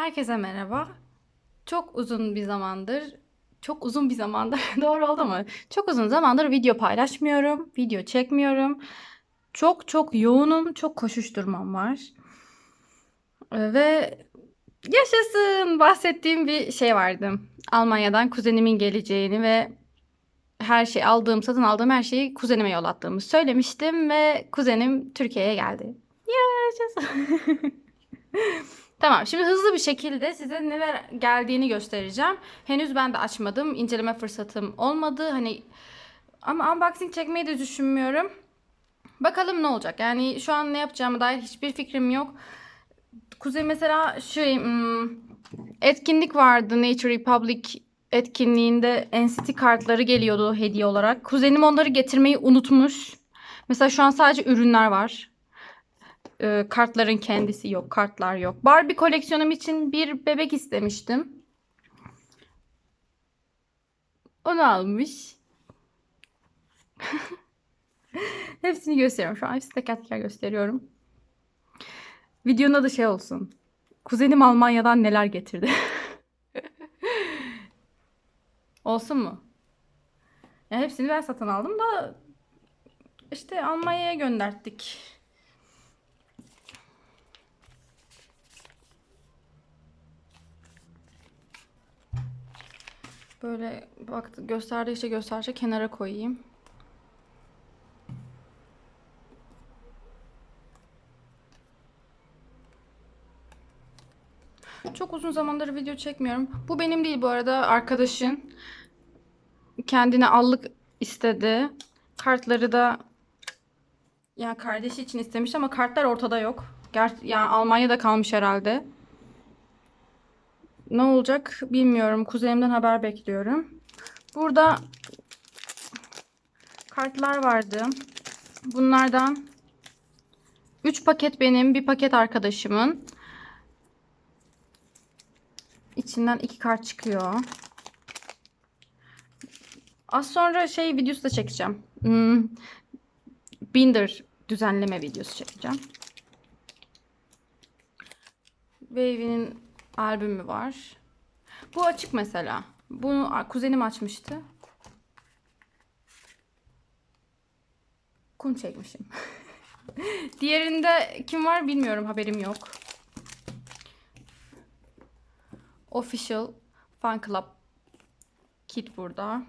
Herkese merhaba. Çok uzun bir zamandır, çok uzun bir zamandır, doğru oldu mu? Çok uzun zamandır video paylaşmıyorum, video çekmiyorum. Çok çok yoğunum, çok koşuşturmam var. Ee, Ve yaşasın bahsettiğim bir şey vardı. Almanya'dan kuzenimin geleceğini ve her şey aldığım, satın aldığım her şeyi kuzenime yollattığımı söylemiştim ve kuzenim Türkiye'ye geldi. Yaşasın. Tamam, şimdi hızlı bir şekilde size neler geldiğini göstereceğim. Henüz ben de açmadım, inceleme fırsatım olmadı. Hani ama unboxing çekmeyi de düşünmüyorum. Bakalım ne olacak. Yani şu an ne yapacağıma dair hiçbir fikrim yok. Kuzey mesela şey hmm, etkinlik vardı Nature Republic etkinliğinde NCT kartları geliyordu hediye olarak. Kuzenim onları getirmeyi unutmuş. Mesela şu an sadece ürünler var. Ee, kartların kendisi yok, kartlar yok. Barbie koleksiyonum için bir bebek istemiştim. Onu almış. Hepsini gösteriyorum. Şu an hepsini teker teker gösteriyorum. Videonun adı şey olsun. Kuzenim Almanya'dan neler getirdi. olsun mu? Ya hepsini ben satın aldım da işte Almanya'ya gönderttik. Böyle bak gösterdikçe gösterdikçe kenara koyayım. Çok uzun zamandır video çekmiyorum. Bu benim değil bu arada arkadaşın. Kendine allık istedi. Kartları da ya kardeşi için istemiş ama kartlar ortada yok. Ger yani Almanya'da kalmış herhalde. Ne olacak bilmiyorum. Kuzenimden haber bekliyorum. Burada kartlar vardı. Bunlardan 3 paket benim, bir paket arkadaşımın. İçinden iki kart çıkıyor. Az sonra şey videosu da çekeceğim. Hmm, Binder düzenleme videosu çekeceğim. Wavy'nin albümü var. Bu açık mesela. Bunu kuzenim açmıştı. Kum çekmişim. Diğerinde kim var bilmiyorum haberim yok. Official Fan Club kit burada.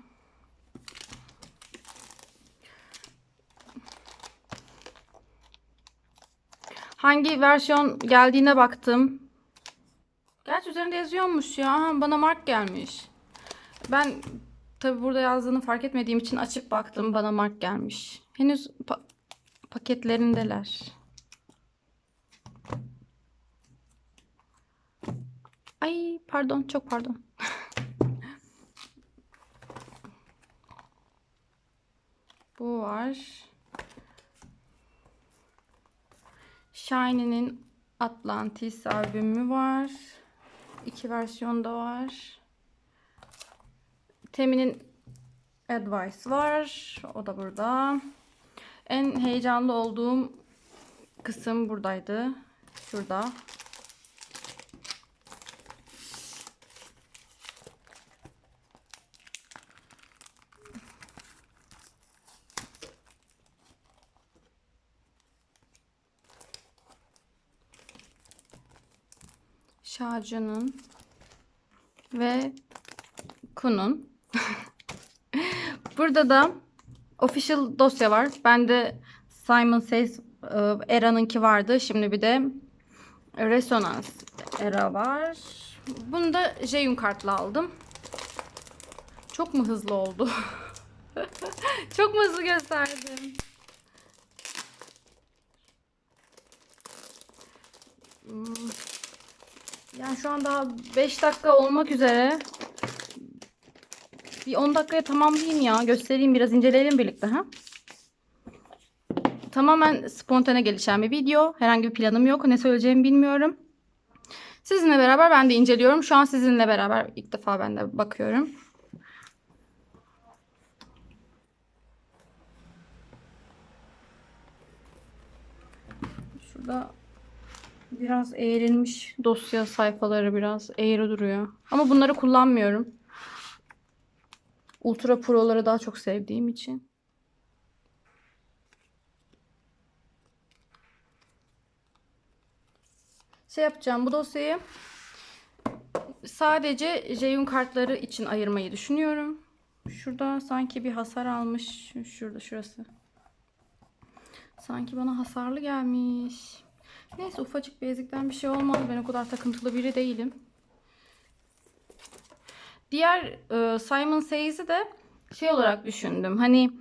Hangi versiyon geldiğine baktım. Gerçi üzerinde yazıyormuş ya. Aha, bana mark gelmiş. Ben tabi burada yazdığını fark etmediğim için açıp baktım. Bana mark gelmiş. Henüz pa- paketlerindeler. Ay pardon çok pardon. Bu var. Shiny'nin Atlantis albümü var. İki versiyonda var. Temi'nin Advice var. O da burada. En heyecanlı olduğum kısım buradaydı. Şurada. Şarjının ve Kun'un. Burada da official dosya var. Bende Simon Says e, Era'nınki vardı. Şimdi bir de Resonance Era var. Bunu da Jeyun kartla aldım. Çok mu hızlı oldu? Çok mu hızlı gösterdim? Yani şu an daha 5 dakika olmak üzere. Bir 10 dakikaya tamamlayayım ya. Göstereyim biraz inceleyelim birlikte. ha. Tamamen spontane gelişen bir video. Herhangi bir planım yok. Ne söyleyeceğimi bilmiyorum. Sizinle beraber ben de inceliyorum. Şu an sizinle beraber ilk defa ben de bakıyorum. Şurada Biraz eğrilmiş dosya sayfaları biraz eğri duruyor. Ama bunları kullanmıyorum. Ultra Pro'ları daha çok sevdiğim için. Şey yapacağım bu dosyayı sadece Jeyun kartları için ayırmayı düşünüyorum. Şurada sanki bir hasar almış. Şurada şurası. Sanki bana hasarlı gelmiş. Neyse ufacık bir ezikten bir şey olmaz. Ben o kadar takıntılı biri değilim. Diğer e, Simon Says'i de şey olarak düşündüm. Hani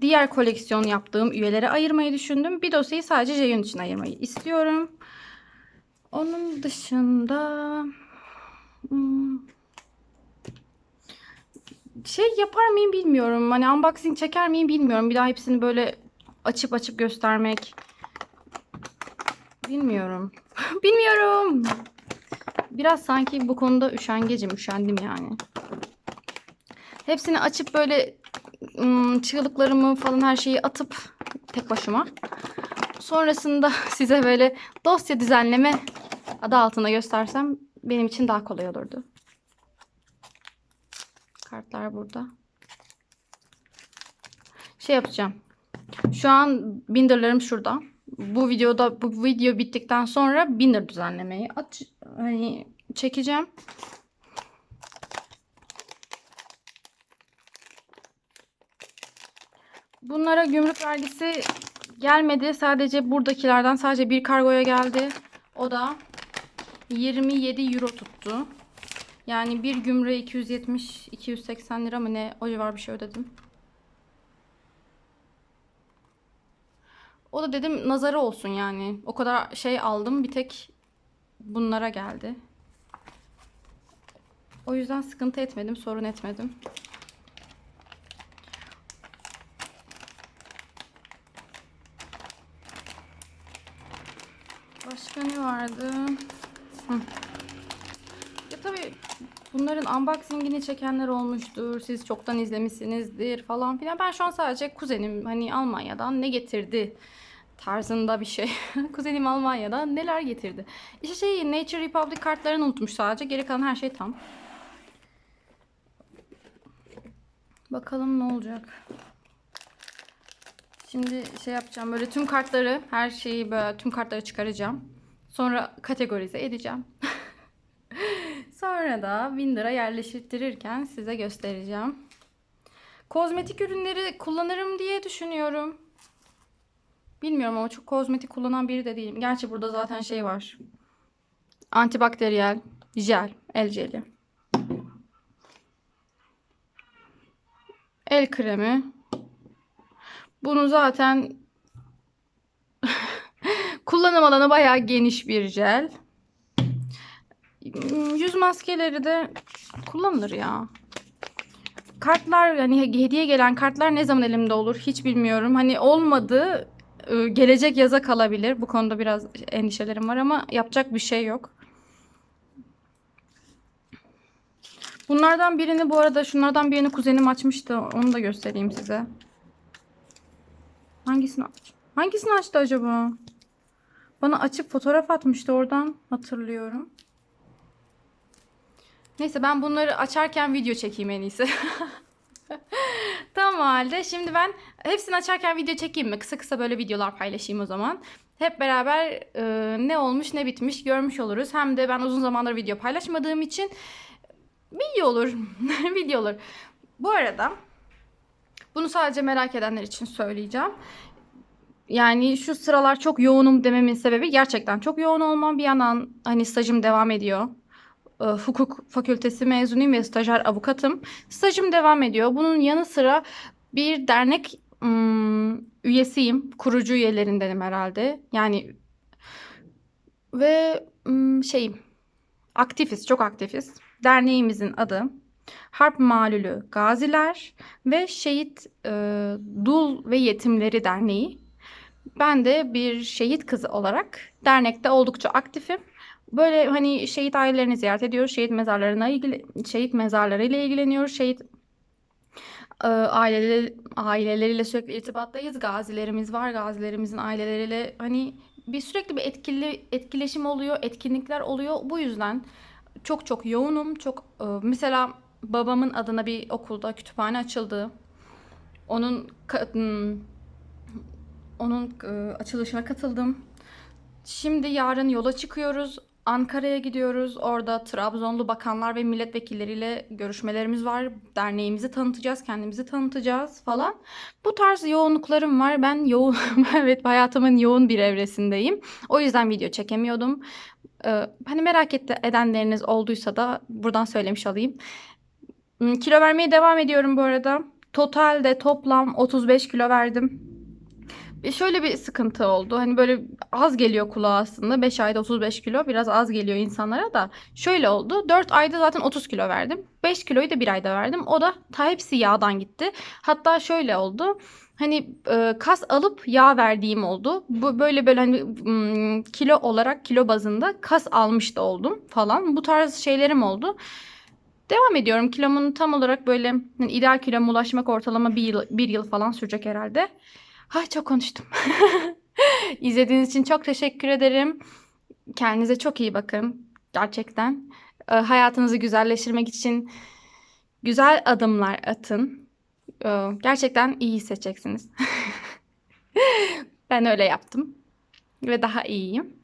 diğer koleksiyon yaptığım üyelere ayırmayı düşündüm. Bir dosyayı sadece Jeyun için ayırmayı istiyorum. Onun dışında hmm, şey yapar mıyım bilmiyorum. Hani unboxing çeker miyim bilmiyorum. Bir daha hepsini böyle açıp açıp göstermek. Bilmiyorum. bilmiyorum. Biraz sanki bu konuda üşengecim, üşendim yani. Hepsini açıp böyle ım, çığlıklarımı falan her şeyi atıp tek başıma. Sonrasında size böyle dosya düzenleme adı altında göstersem benim için daha kolay olurdu. Kartlar burada. Şey yapacağım. Şu an binderlarım şurada. Bu videoda bu video bittikten sonra binder düzenlemeyi aç hani çekeceğim. Bunlara gümrük vergisi gelmedi. Sadece buradakilerden sadece bir kargoya geldi. O da 27 euro tuttu. Yani bir gümrüğe 270-280 lira mı ne o civar bir şey ödedim. Da dedim nazarı olsun yani. O kadar şey aldım bir tek bunlara geldi. O yüzden sıkıntı etmedim, sorun etmedim. Başka ne vardı? Hı. Ya tabii bunların unboxingini çekenler olmuştur. Siz çoktan izlemişsinizdir falan filan. Ben şu an sadece kuzenim hani Almanya'dan ne getirdi tarzında bir şey. kuzenim Almanya'dan neler getirdi. İşte şey Nature Republic kartlarını unutmuş sadece. Geri kalan her şey tam. Bakalım ne olacak. Şimdi şey yapacağım böyle tüm kartları her şeyi böyle tüm kartları çıkaracağım. Sonra kategorize edeceğim. Sonra da Winder'a yerleştirirken size göstereceğim. Kozmetik ürünleri kullanırım diye düşünüyorum. Bilmiyorum ama çok kozmetik kullanan biri de değilim. Gerçi burada zaten şey var. Antibakteriyel jel, el jeli. El kremi. Bunu zaten kullanım alanı bayağı geniş bir jel. Yüz maskeleri de kullanılır ya. Kartlar hani hediye gelen kartlar ne zaman elimde olur hiç bilmiyorum. Hani olmadı gelecek yaza kalabilir. Bu konuda biraz endişelerim var ama yapacak bir şey yok. Bunlardan birini bu arada şunlardan birini kuzenim açmıştı. Onu da göstereyim size. Hangisini aç? Hangisini açtı acaba? Bana açıp fotoğraf atmıştı oradan hatırlıyorum. Neyse ben bunları açarken video çekeyim en iyisi. tamam o halde. Şimdi ben hepsini açarken video çekeyim mi? Kısa kısa böyle videolar paylaşayım o zaman. Hep beraber e, ne olmuş ne bitmiş görmüş oluruz. Hem de ben uzun zamandır video paylaşmadığım için video olur. video olur. Bu arada bunu sadece merak edenler için söyleyeceğim. Yani şu sıralar çok yoğunum dememin sebebi gerçekten çok yoğun olmam. Bir yandan hani stajım devam ediyor. E, hukuk fakültesi mezunuyum ve stajyer avukatım. Stajım devam ediyor. Bunun yanı sıra bir dernek ım, üyesiyim. Kurucu üyelerindenim herhalde. Yani ve ım, şeyim aktifiz, çok aktifiz. Derneğimizin adı Harp Malülü Gaziler ve Şehit e, Dul ve Yetimleri Derneği. Ben de bir şehit kızı olarak dernekte oldukça aktifim. Böyle hani şehit ailelerini ziyaret ediyoruz. Şehit mezarlarına ilgili şehit mezarlarıyla ilgileniyoruz. Şehit e, aileleri, aileleriyle sürekli irtibattayız. Gazilerimiz var. Gazilerimizin aileleriyle hani bir sürekli bir etkili etkileşim oluyor, etkinlikler oluyor. Bu yüzden çok çok yoğunum. Çok e, mesela babamın adına bir okulda kütüphane açıldı. Onun hmm, onun e, açılışına katıldım. Şimdi yarın yola çıkıyoruz. Ankara'ya gidiyoruz. Orada Trabzonlu bakanlar ve milletvekilleriyle görüşmelerimiz var. Derneğimizi tanıtacağız, kendimizi tanıtacağız falan. Bu tarz yoğunluklarım var. Ben yoğun, evet hayatımın yoğun bir evresindeyim. O yüzden video çekemiyordum. Ee, hani merak edenleriniz olduysa da buradan söylemiş olayım. Hmm, Kilo vermeye devam ediyorum bu arada. Totalde toplam 35 kilo verdim. Bir şöyle bir sıkıntı oldu. Hani böyle az geliyor kulağa aslında. 5 ayda 35 kilo biraz az geliyor insanlara da. Şöyle oldu. 4 ayda zaten 30 kilo verdim. 5 kiloyu da bir ayda verdim. O da ta hepsi yağdan gitti. Hatta şöyle oldu. Hani e, kas alıp yağ verdiğim oldu. Bu böyle böyle hani kilo olarak kilo bazında kas almış da oldum falan. Bu tarz şeylerim oldu. Devam ediyorum. Kilomun tam olarak böyle hani ideal kiloma ulaşmak ortalama bir yıl, bir yıl falan sürecek herhalde. Ay çok konuştum. İzlediğiniz için çok teşekkür ederim. Kendinize çok iyi bakın. Gerçekten. Ee, hayatınızı güzelleştirmek için güzel adımlar atın. Ee, gerçekten iyi hissedeceksiniz. ben öyle yaptım. Ve daha iyiyim.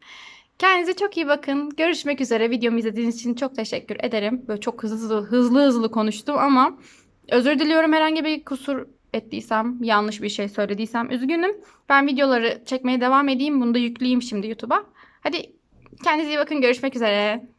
Kendinize çok iyi bakın. Görüşmek üzere. Videomu izlediğiniz için çok teşekkür ederim. Böyle çok hızlı hızlı hızlı konuştum ama özür diliyorum herhangi bir kusur ettiysem, yanlış bir şey söylediysem üzgünüm. Ben videoları çekmeye devam edeyim. Bunu da yükleyeyim şimdi YouTube'a. Hadi kendinize iyi bakın. Görüşmek üzere.